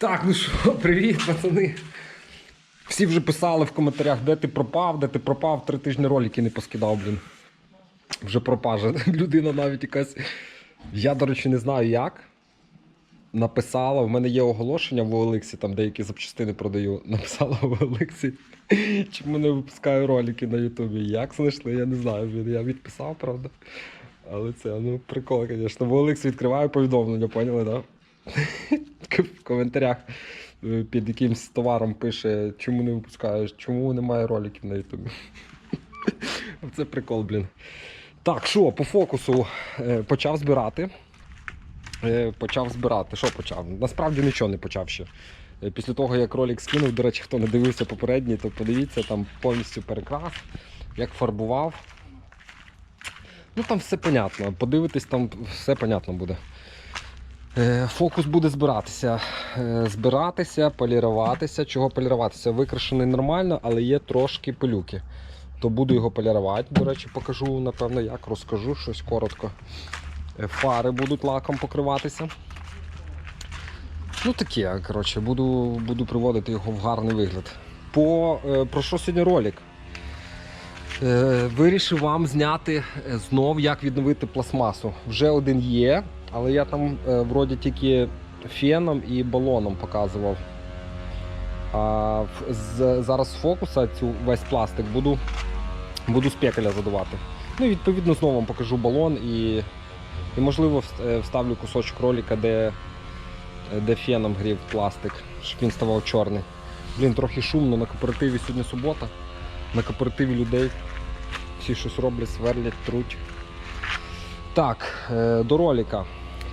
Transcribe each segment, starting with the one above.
Так, ну що, привіт, пацани. Всі вже писали в коментарях, де ти пропав, де ти пропав, три тижні ролики не поскидав, блін. Вже пропаже. Людина навіть якась. Я, до речі, не знаю як. Написала, в мене є оголошення в OLX, там деякі запчастини продаю. Написала в OLX, чому не випускаю ролики на Ютубі. Як знайшли, я не знаю. Я відписав, правда. Але це, ну, прикол, звісно. В OLX відкриваю повідомлення, поняли, так? Да? В коментарях е, під якимсь товаром пише, чому не випускаєш, чому немає роликів на Ютубі. Це прикол, блін. Так, що, по фокусу е, почав збирати. Е, Почав збирати. Що почав? Насправді нічого не почав ще. Після того, як ролик скинув, до речі, хто не дивився попередній, то подивіться, там повністю перекрас, як фарбував. Ну там все понятно. Подивитись, там все понятно буде. Е, Фокус буде збиратися. Е, Збиратися, поліруватися. Чого поліруватися? Викрашений нормально, але є трошки пилюки. То буду його полірувати. До речі, покажу, напевно, як розкажу щось коротко. Е, Фари будуть лаком покриватися. Ну таке, коротше, буду, буду приводити його в гарний вигляд. По, про що сьогодні ролик? Вирішив вам зняти знов, як відновити пластмасу. Вже один є, але я там е, вроді тільки феном і балоном показував. А зараз з фокуса цю весь пластик буду, буду з пекеля задувати. Ну і відповідно знову вам покажу балон і, і можливо е, вставлю кусочок ролика, де, де феном грів пластик, щоб він ставав чорний. Блін, трохи шумно на кооперативі сьогодні субота. На кооперативі людей всі щось роблять, сверлять, труть. Так, е, до ролика.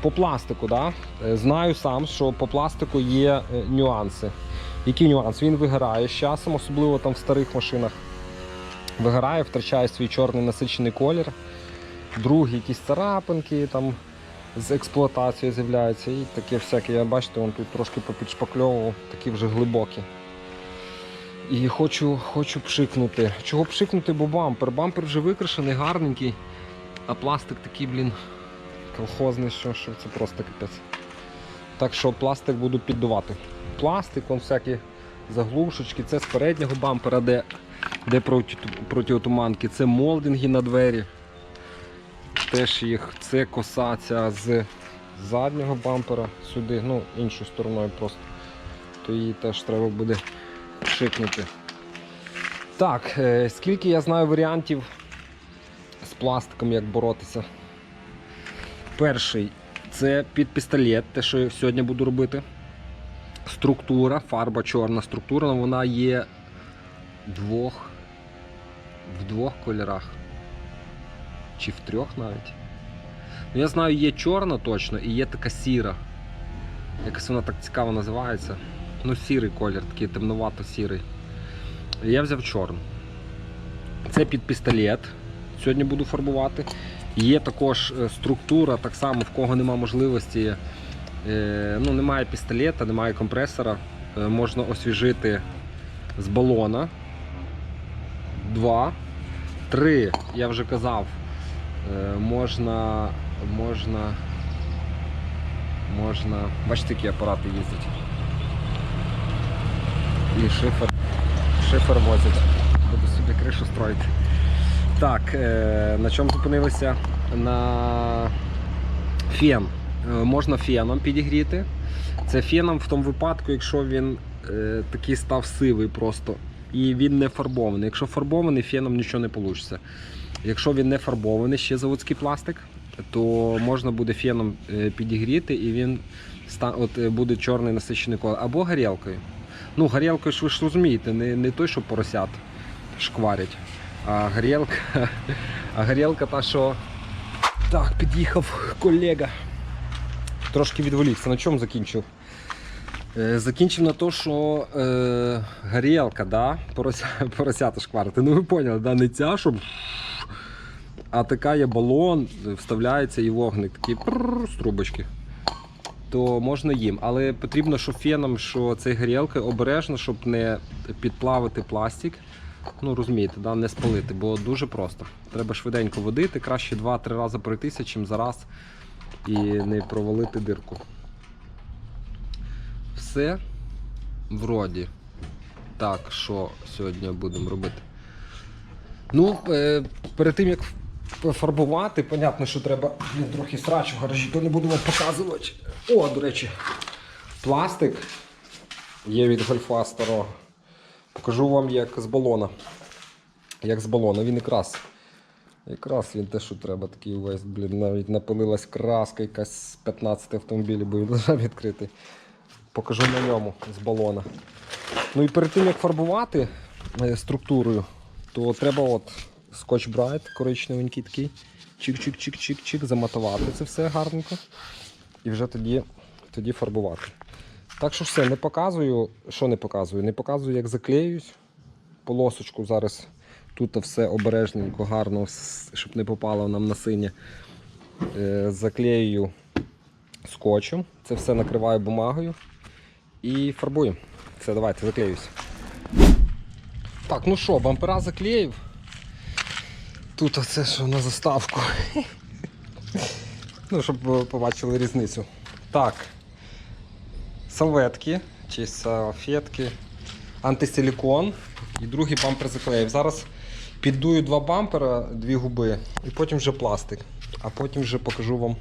По пластику, да? Е, знаю сам, що по пластику є е, нюанси. Який нюанс? Він вигорає з часом, особливо там в старих машинах. Вигорає, втрачає свій чорний насичений колір. Другі якісь царапинки там з експлуатацією з'являються. І таке всяке, я бачите, він тут трошки попідшпакльовував, такі вже глибокі. І хочу, хочу пшикнути. Чого пшикнути, бо бампер. Бампер вже викрашений, гарненький, а пластик такий, блін, колхозний, що, що це просто капець. Так що пластик буду піддувати. Пластик, он всякі заглушечки, це з переднього бампера, де, де проти, протиотуманки, це молдинги на двері. Теж їх, це коса з заднього бампера сюди, ну, іншою стороною просто. То її теж треба буде пшикнути. Так, е, скільки я знаю варіантів з пластиком, як боротися. Перший це під пістолет, те, що я сьогодні буду робити. Структура, фарба чорна структура, вона є двох, в двох кольорах. Чи в трьох навіть. Ну, я знаю, є чорна точно і є така сіра. Якось вона так цікаво називається. Ну, сірий колір, такий темновато-сірий. Я взяв чорний. Це під пістолет. Сьогодні буду фарбувати. Є також е, структура, так само в кого нема можливості. е, Ну, немає пістолета, немає компресора. е, Можна освіжити з балона. Два. Три, я вже казав, можна. Можна. Можна. Бачите, які апарати їздять. І шифер. Шифер возять. Буду собі кришу строїти. Так, е, на чому зупинилися? На фен. Е, можна феном підігріти. Це феном в тому випадку, якщо він е, такий став сивий просто. І він не фарбований. Якщо фарбований, феном нічого не вийде. Якщо він не фарбований, ще заводський пластик, то можна буде феном підігріти і він от, буде чорний насичений колір. Або горілкою. Ну, горілкою ж ви ж розумієте, не, не той, що поросят шкварять. А горілка, а горілка та, що. Так, під'їхав колега. Трошки відволікся. На чому закінчив? Е, Закінчив на те, що е, горілка, да, порося, поросята шкварити. Ну ви поняли, да, не ця, щоб. А така є балон, вставляється і вогник, такий прррр, з трубочки. То можна їм. Але потрібно, щоб феном, що цей горілка обережно, щоб не підплавити пластик. Ну, розумієте, да, не спалити, бо дуже просто. Треба швиденько водити, краще 2-3 рази пройтися, чим зараз і не провалити дирку. Все. Вроді. Так, що сьогодні будемо робити? Ну, е, перед тим як фарбувати, понятно, що треба блін, трохи срач в гаражі, то не буду вам показувати. О, до речі, пластик є від гольфа старого. Покажу вам як з балона. Як з балона, він якраз. Якраз він те, що треба, такий увесь, блін, навіть напилилась краска якась з 15 автомобілів, бо він лежав відкритий. Покажу на ньому з балона. Ну і перед тим як фарбувати е, структурою, то треба от скотч брайт коричневенький такий. Чик-чик-чик-чик-чик, заматувати це все гарненько. І вже тоді, тоді фарбувати. Так що все, не показую. Що не показую? Не показую, як заклеюсь. Полосочку зараз тут все обережненько, гарно, щоб не попало нам на синє. Е, Заклею скотчем. Це все накриваю бумагою і фарбую. Все, давайте заклеюсь. Так, ну що, бампера заклеїв. Тут оце що на заставку. Ну, щоб побачили різницю. Так. Салветки чи салфетки, антисилікон і другий бампер заклеїв. Зараз піддую два бампера, дві губи, і потім вже пластик. А потім вже покажу вам,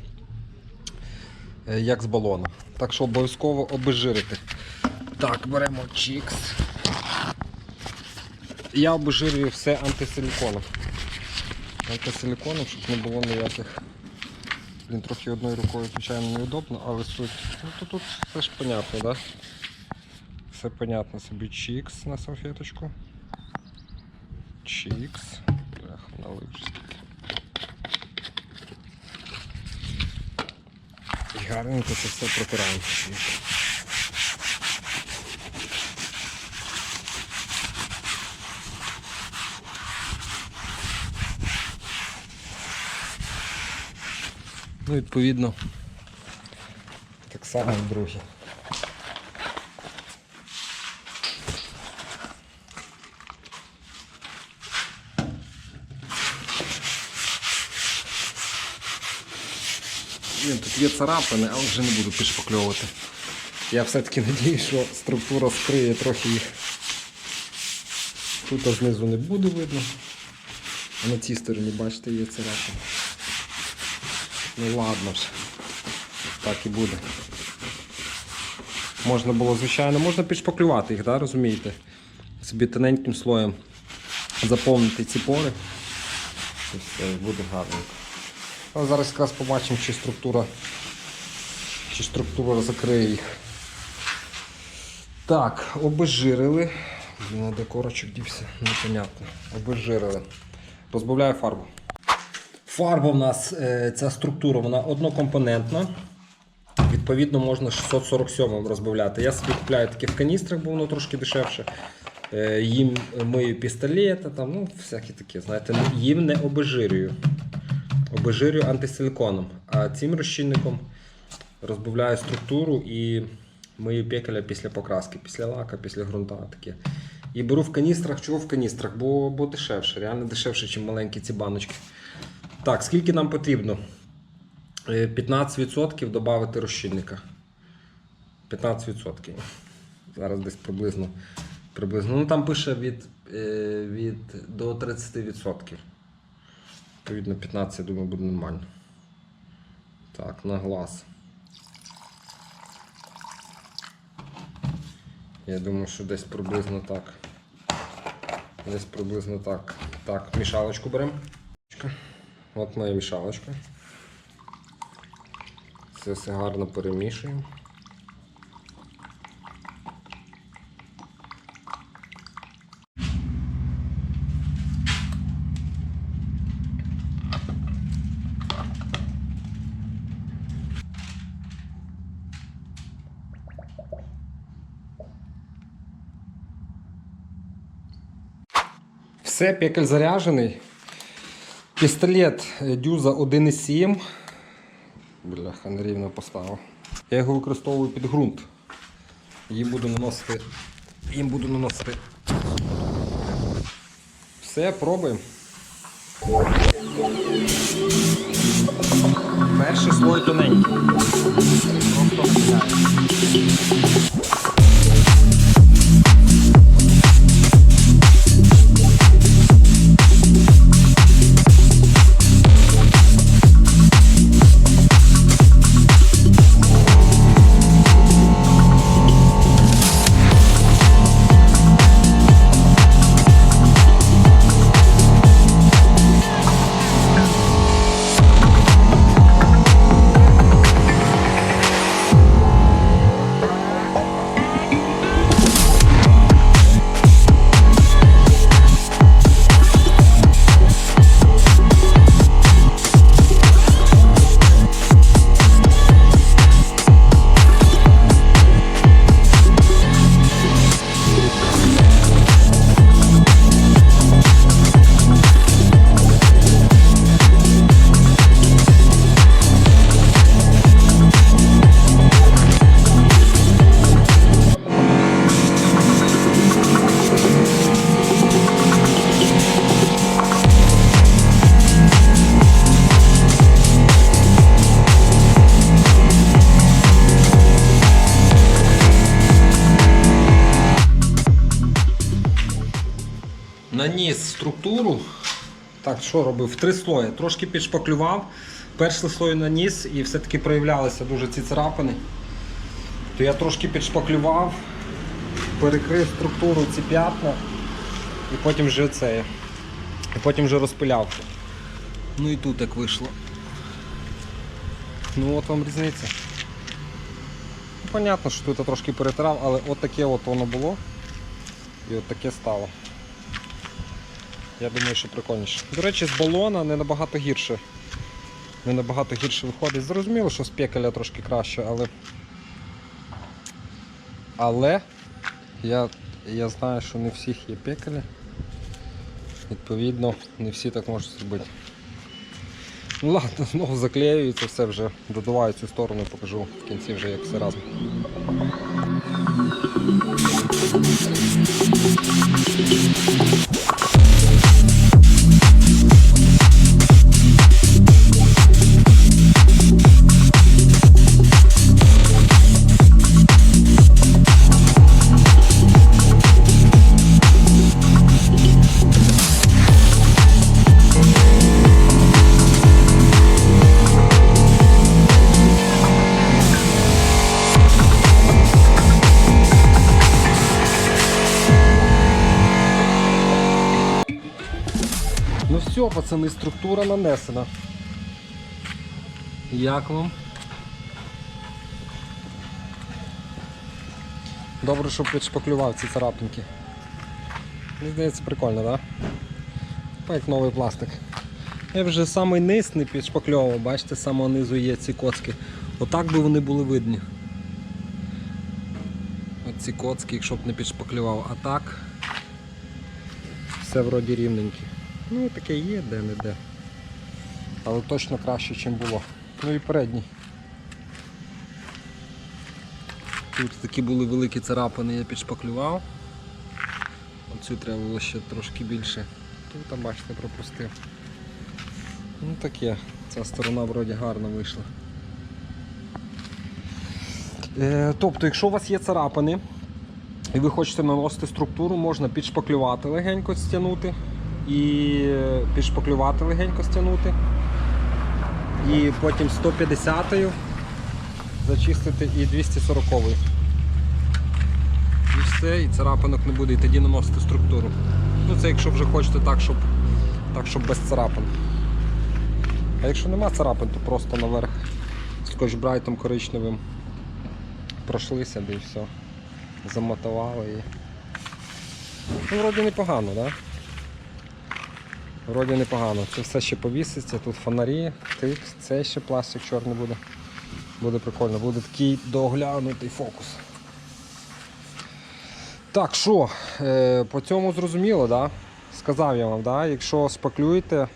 е, як з балона. Так що обов'язково обезжирити. Так, беремо чікс. Я обезжирюю все антисиліконом. Антисиліконом, щоб не було ніяких. Блін, трохи одною рукою, звичайно, неудобно, але суть. Ну то тут все ж понятно, да? Все понятно собі чікс на салфеточку. Чікс. Бляха, налив. І гарненько це все протираємо. Ну, відповідно, так само і другі. Блін, тут є царапини, але вже не буду підшпакльовувати. Я все-таки надію, що структура скриє трохи їх. Тут знизу не буде видно. А на цій стороні, бачите, є царапини. Ну ладно ж. Так і буде. Можна було, звичайно, можна підшпаклювати їх, да, розумієте? Собі тоненьким слоєм заповнити ці пори. І все, буде гарненько. Але зараз якраз побачимо, чи структура, чи структура закриє їх. Так, обезжирили. Де корочок дівся, непонятно. Обезжирили. Розбавляю фарбу. Фарба в нас, е, ця структура, вона однокомпонентна. Відповідно, можна 647 розбавляти. Я собі купляю таке в каністрах, бо воно трошки дешевше. Е, Їм мию пістолети, там, ну, всякі такі, знаєте, їм не обезжирюю. Обезжирюю антисиликоном. А цим розчинником розбавляю структуру і мию пекеля після покраски, після лака, після ґрунта таке. І беру в каністрах. Чого в каністрах? Бо, бо дешевше, реально дешевше, ніж маленькі ці баночки. Так, скільки нам потрібно? Е, 15% додати розчинника. 15%. Зараз десь приблизно. приблизно. Ну там пише від, е, від до 30%. Відповідно, 15, я думаю, буде нормально. Так, на глаз. Я думаю, що десь приблизно так. Десь приблизно так. Так, мішалочку беремо. От моя мішалочка. Це все гарно перемішуємо. Все, пекель заряджений. Пістолет е, дюза 1,7. Бляха, нерівно поставив. Я його використовую під ґрунт. Їм буду наносити. Їм буду наносити. Все, пробуємо. Перший слой тоненький. Просто Так, що робив? Три слої. Трошки підшпаклював. Перший слой наніс і все-таки проявлялися дуже ці царапини. То я трошки підшпаклював, перекрив структуру ці п'ятна і потім вже це. І потім вже розпиляв. Ну і тут як вийшло. Ну от вам різниця. Понятно, що тут я трошки перетирав, але от таке от воно було. І от таке стало. Я думаю, що прикольніше. До речі, з балона не набагато гірше. Не набагато гірше виходить. Зрозуміло, що з пекеля трошки краще, але. Але я, я знаю, що не всіх є пекелі. Відповідно, не всі так можуть зробити. Ну ладно, знову заклеюється все вже. Додуваю цю сторону покажу в кінці вже як все разом. Ну все, пацани, структура нанесена. Як вам? Добре, що підшпаклював ці царапинки. Мені здається, прикольно, так? Да? Як новий пластик. Я вже самий низ не підшпакльовував, бачите, з самого низу є ці коцки. Отак би вони були видні. Оці коцки, якщо б не підшпаклював. А так все вроді рівненьке. Ну, таке є де-не-де. Але точно краще, ніж було. Ну і передній. Тут такі були великі царапини, я підшпаклював. Оцю треба було ще трошки більше. Тут там, бачите, пропустив. Ну таке, ця сторона вроді гарно вийшла. Е, тобто, якщо у вас є царапини і ви хочете наносити структуру, можна підшпаклювати легенько стягнути і підшпаклювати легенько стягнути. І потім 150-ю зачистити і 240-ю. І все, і царапинок не буде, і тоді наносити структуру. Ну це якщо вже хочете так, щоб, так, щоб без царапин. А якщо нема царапин, то просто наверх скотч-брайтом коричневим пройшлися, де і все. Замотували і. Ну, вроді непогано, так? Да? Вроді непогано. Це все ще повіситься, тут фонарі, тик, це ще пластик чорний буде. Буде прикольно, буде такий доглянутий фокус. Так, що, е, по цьому зрозуміло, да? сказав я вам, да? якщо спаклюєте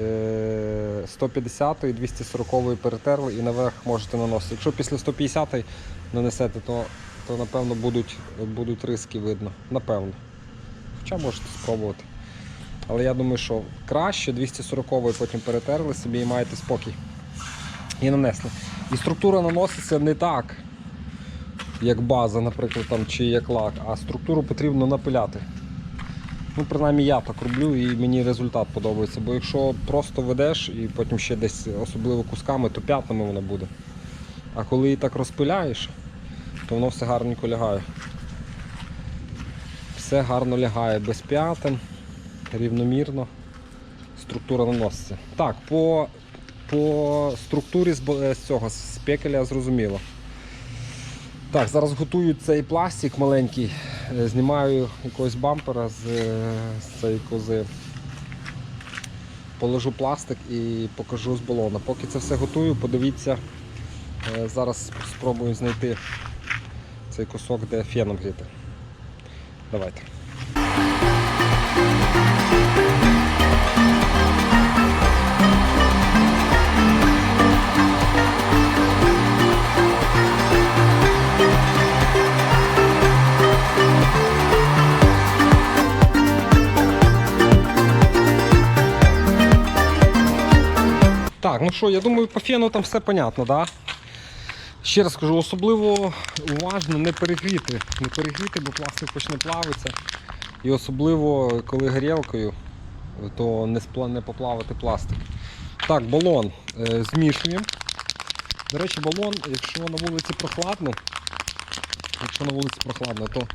е, 150 і 240 перетерли і наверх можете наносити. Якщо після 150 нанесете, то, то напевно будуть, будуть риски видно. Напевно. Хоча можете спробувати. Але я думаю, що краще 240 потім перетерли собі і маєте спокій. І нанесли. І структура наноситься не так, як база, наприклад, там, чи як лак, а структуру потрібно напиляти. Ну, принаймні я так роблю і мені результат подобається. Бо якщо просто ведеш і потім ще десь особливо кусками, то п'ятнами воно буде. А коли її так розпиляєш, то воно все гарненько лягає. Все гарно лягає без п'ятин рівномірно структура наноситься. Так, по, по структурі з, з цього з пекеля зрозуміло. Так, зараз готую цей пластик маленький, е, знімаю якогось бампера з, е, з цієї кози. Положу пластик і покажу з балона. Поки це все готую, подивіться. е, Зараз спробую знайти цей кусок, де феном гріти. Давайте. Так, ну що, я думаю, по фену там все понятно, да? Ще раз кажу, особливо уважно не перегріти. Не перегріти, бо пластик почне плавитися. І особливо, коли горілкою, то не, поплавити пластик. Так, балон е, змішуємо. До речі, балон, якщо на вулиці прохладно, якщо на вулиці прохладно, то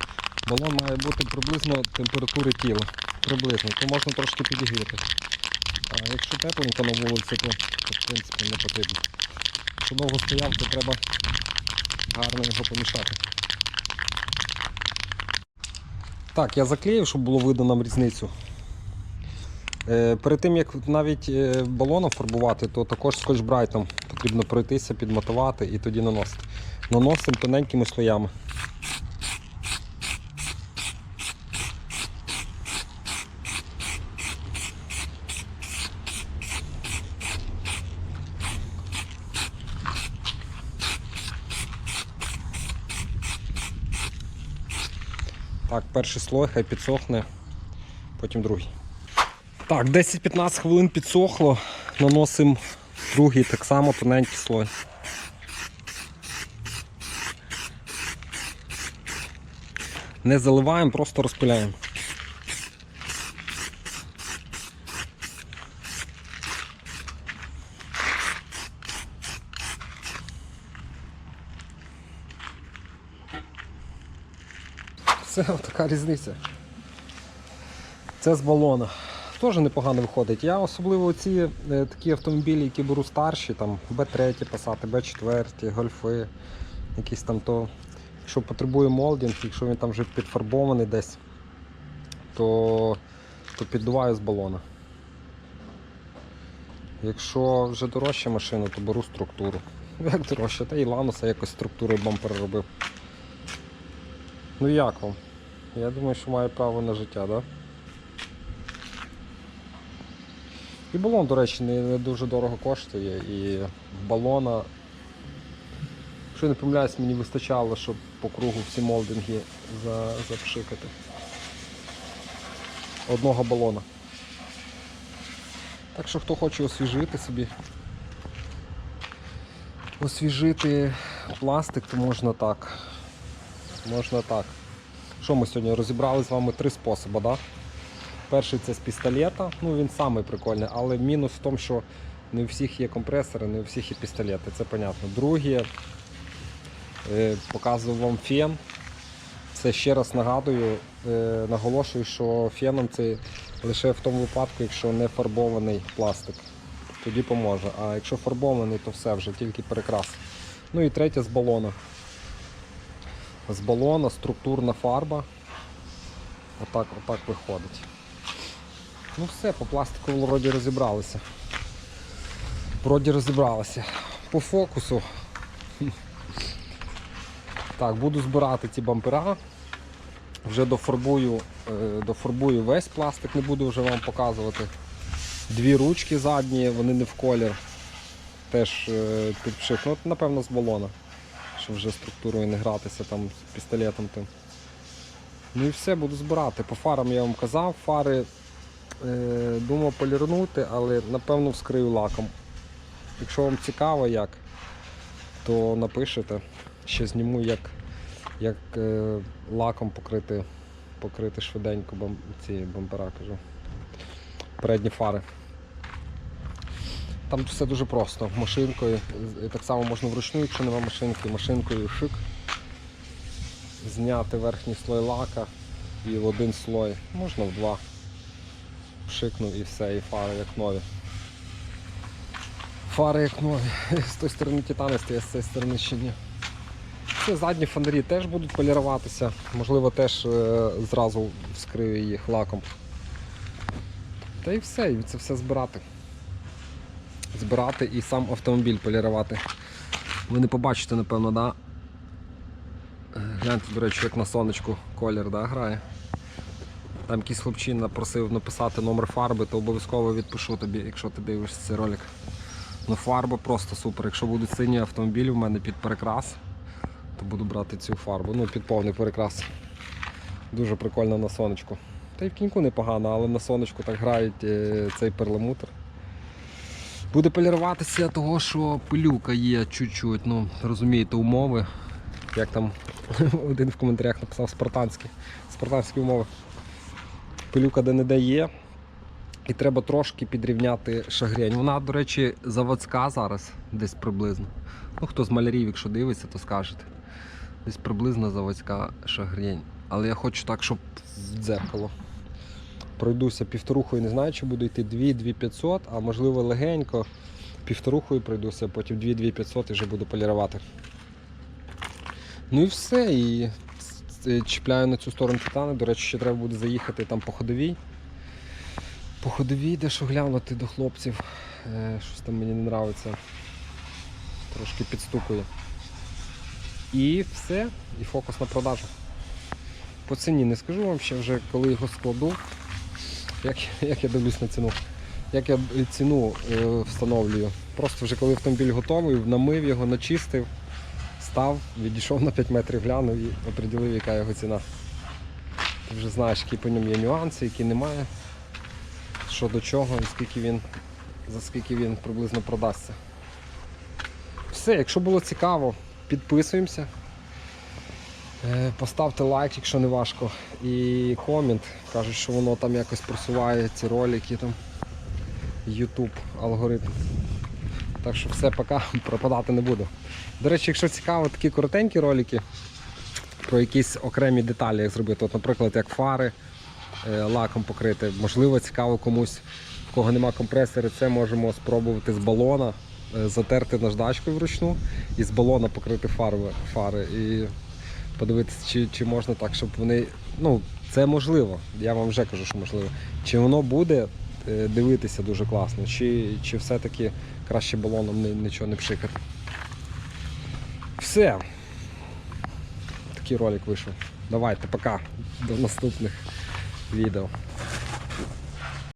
балон має бути приблизно температури тіла. Приблизно, то можна трошки підігріти. А якщо тепленько на вулиці, то, то в принципі не потрібно. Якщо довго стояв, то треба гарно його помішати. Так, я заклеїв, щоб було видно нам різницю. Е, перед тим як навіть е, балоном фарбувати, то також скотч-брайтом потрібно пройтися, підмотувати і тоді наносити. Наносимо тоненькими слоями. Перший слой хай підсохне, потім другий. Так, 10-15 хвилин підсохло, наносимо другий так само тоненький слой. Не заливаємо, просто розпиляємо. Все, така різниця. Це з балона. Теж непогано виходить. Я особливо ці е, такі автомобілі, які беру старші, там Б3 Passat, Б4, гольфи, якісь там то. Якщо потребує молдінг, якщо він там вже підфарбований десь, то, то піддуваю з балона. Якщо вже дорожча машина, то беру структуру. Як дорожче, та і Лануса якось структурою бампер робив. Ну як вам? Я думаю, що має право на життя, так? Да? І балон, до речі, не, не дуже дорого коштує. І балона, якщо не помиляюсь, мені вистачало, щоб по кругу всі молдинги за, запшикати. Одного балона. Так що хто хоче освіжити собі, освіжити пластик, то можна так. Можна так. Що ми сьогодні розібрали з вами три способи, да? Перший це з пістолета, ну він самий прикольний, але мінус в тому, що не у всіх є компресори, не у всіх є пістолети, це понятно. Друге, е, показував вам фен. Це ще раз нагадую, е, наголошую, що феном це лише в тому випадку, якщо не фарбований пластик. Тоді поможе. А якщо фарбований, то все вже, тільки перекрас. Ну і третє з балона. З балона структурна фарба. Отак, отак виходить. Ну все, по пластику вроді розібралися. Вроді розібралися. По фокусу. Так, буду збирати ці бампера. Вже дофарбую, е, дофарбую весь пластик, не буду вже вам показувати. Дві ручки задні, вони не в колір. Теж е, підпшик. Ну, напевно, з балона. Щоб вже структурою не гратися там з пістолетом тим. Ну і все, буду збирати. По фарам я вам казав, фари е, думав полірнути, але напевно вскрию лаком. Якщо вам цікаво як, то напишете. Ще зніму, як, як е, лаком покрити, покрити швиденько бам, ці бампера, кажу. Передні фари. Там все дуже просто. Машинкою. Так само можна вручну, якщо немає машинки, машинкою шик. Зняти верхній слой лака і в один слой, можна в два. Пшикнув і все, і фари як нові. Фари як нові. З тої сторони титани стоять, з цієї сторони ще ні. Це задні фонарі теж будуть поліруватися. Можливо, теж е, зразу вскрию їх лаком. Та і все, і це все збирати. Збирати і сам автомобіль полірувати. Ви не побачите, напевно, да? Е, Гляньте, до речі, як на сонечку колір да, грає. Там якийсь хлопчина просив написати номер фарби, то обов'язково відпишу тобі, якщо ти дивишся цей ролик. Ну фарба просто супер. Якщо будуть сині автомобілі в мене під перекрас, то буду брати цю фарбу. Ну, під повний перекрас. Дуже прикольно на сонечку. Та й в кіньку непогано, але на сонечку так грають е, цей перламутр. Буде поліруватися того, що пилюка є чуть-чуть, ну розумієте, умови. Як там один в коментарях написав спартанські. Спартанські умови. пилюка де-не-де є. І треба трошки підрівняти шагрень. Вона, до речі, заводська зараз, десь приблизно. Ну, хто з малярів, якщо дивиться, то скажете. Десь приблизно заводська шагрень. Але я хочу так, щоб дзеркало. Пройдуся півторухою, не знаю, чи буду йти 2-2500, а можливо легенько. Півторухою пройдуся, потім 2-2500 і вже буду полірувати. Ну і все. І е, чіпляю на цю сторону титани. До речі, ще треба буде заїхати там по ходовій. По ходовій дещо глянути до хлопців. Е, щось там мені не подобається. Трошки підстукує. І все. І фокус на продажу. По ціні не скажу вам ще вже, коли його складу. Як, як я дивлюсь на ціну. Як я ціну е, встановлюю. Просто вже коли автомобіль готовий, намив його, начистив, став, відійшов на 5 метрів, глянув і оприділив, яка його ціна. Ти вже знаєш, які по ньому є нюанси, які немає, що до чого, і скільки він, за скільки він приблизно продасться. Все, якщо було цікаво, підписуємося. Е, Поставте лайк, якщо не важко. І комент. Кажуть, що воно там якось просуває ці ролики там. YouTube алгоритм. Так що все, пока пропадати не буду. До речі, якщо цікаво, такі коротенькі ролики про якісь окремі деталі, як зробити. От, наприклад, як фари е, лаком покрити. Можливо, цікаво комусь, в кого нема компресора, це можемо спробувати з балона е, затерти наждачкою вручну і з балона покрити фарби, фари. І подивитися, чи, чи можна так, щоб вони. Ну, це можливо. Я вам вже кажу, що можливо. Чи воно буде е, дивитися дуже класно, чи, чи все-таки краще балоном нічого не пшикати. Все. Такий ролик вийшов. Давайте, пока. До наступних відео.